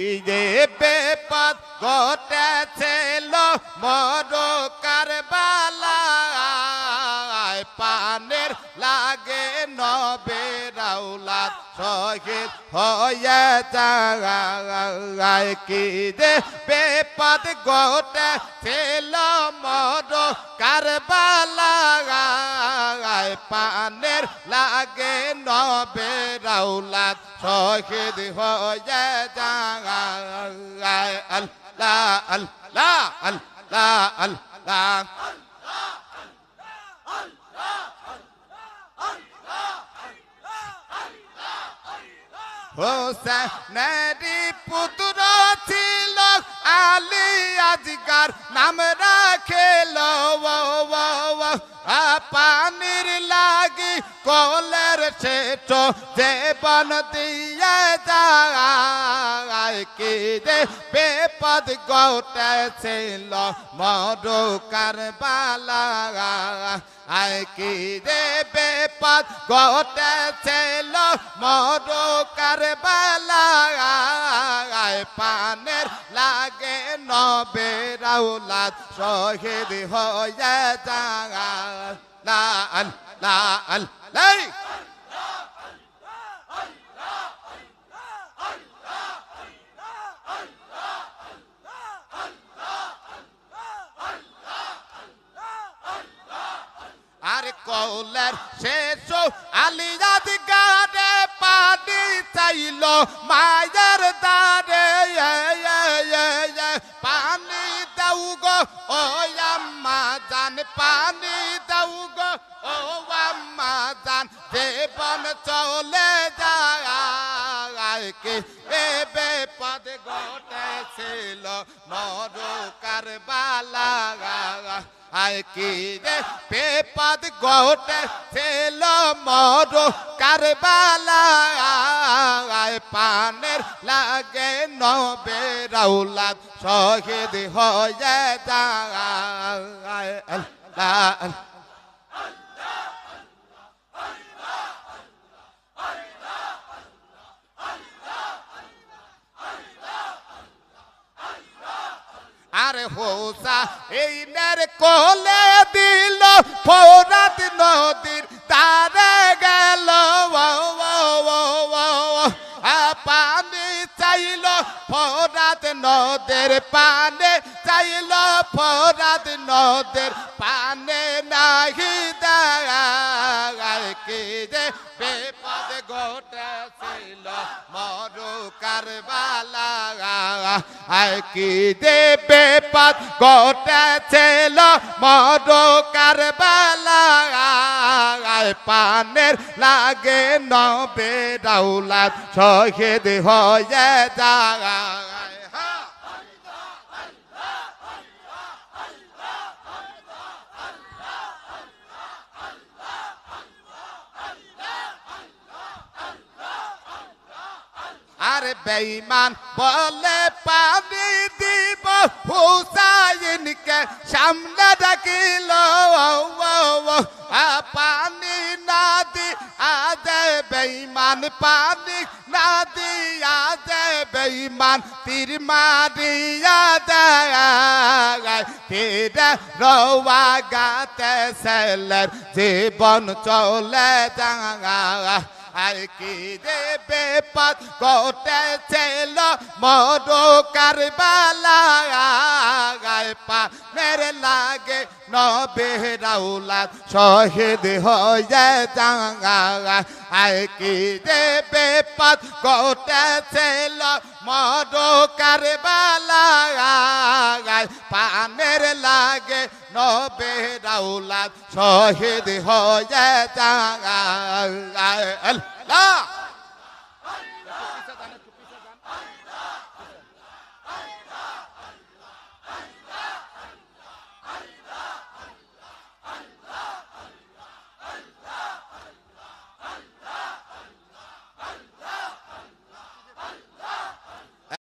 এই যে বেপদ ঘটেছিল লাগে নবে রাউলাত শহীদ হয়ে যায়। কি যে বেপদ ঘটেছিল মর কারবালায়। পানের লাগে নবে রাউলাত শহীদ হয়ে যায়। আল্লাহ আল্লাহ আল্লাহ আল্লাহ। হোসেনেরি পুত্র ছিল আলী আজগার নাম রাখেল পানির লাগি কলের শেষ দেবন দিয়ে যায় কি যে বেপদ গটেছিল মরু কারবালা আয় কি যে বেপদ গটেছিল মরু কারবালা পানের লাগে নবে রাউলাদ শহীদ হয়ে যায় লা আল লা আল লাই আর শেষ আলিয়াদ গানে পানি চাইল, মায়ের দারে পানি দাও গো, ও আম্মা জান, পানি দাও গো, ও আম্মা জান জীবন চলে যায়, কে এ বেপদ ঘটেছিল মরু কারবালা আয় কি রে? পেপাদ গোটে ছেল মর কারবালা পানের লাগে নবে রাউলাদ শহীদ হয়ে যায়। আরে হোসা এই নের কোলে দিল, ফোরাত নদীর তারে গেল। পানি চাইল, ফোরাত নদের পানে চাইল, ফোরাত নদের পানে নাহি দেয়। কি যে বেপদ ঘটেছিল, মরু কারবালা, আয় কি যে বেপদ ঘটেছিল মরু কারবালা, আয় পানের লাগে নবে রাউলাত শহীদ হয়ে যায় হ্যাঁ আরে বেঈমান বলে পানি দিব। হুসাইনকে সামনে ডাকিল। পানি না দি আজে বেঈমান, পানি না দি আজে বেঈমান, তীর মারিয়া দেয় তীরে রওয়া গাতে সেলের জীবন চলে যায়। আর কি রে বেপদ ঘটেছিল মরু কারবালা পা মেরে লাগে নবে রাউলাদ শহীদ হয়ে জাঙ্গা আর কি রে বেপদ ঘটেছিল মরু কারবালা পানের লাগে নবে রাউলাদ শহীদ হয়ে আল্লাহ।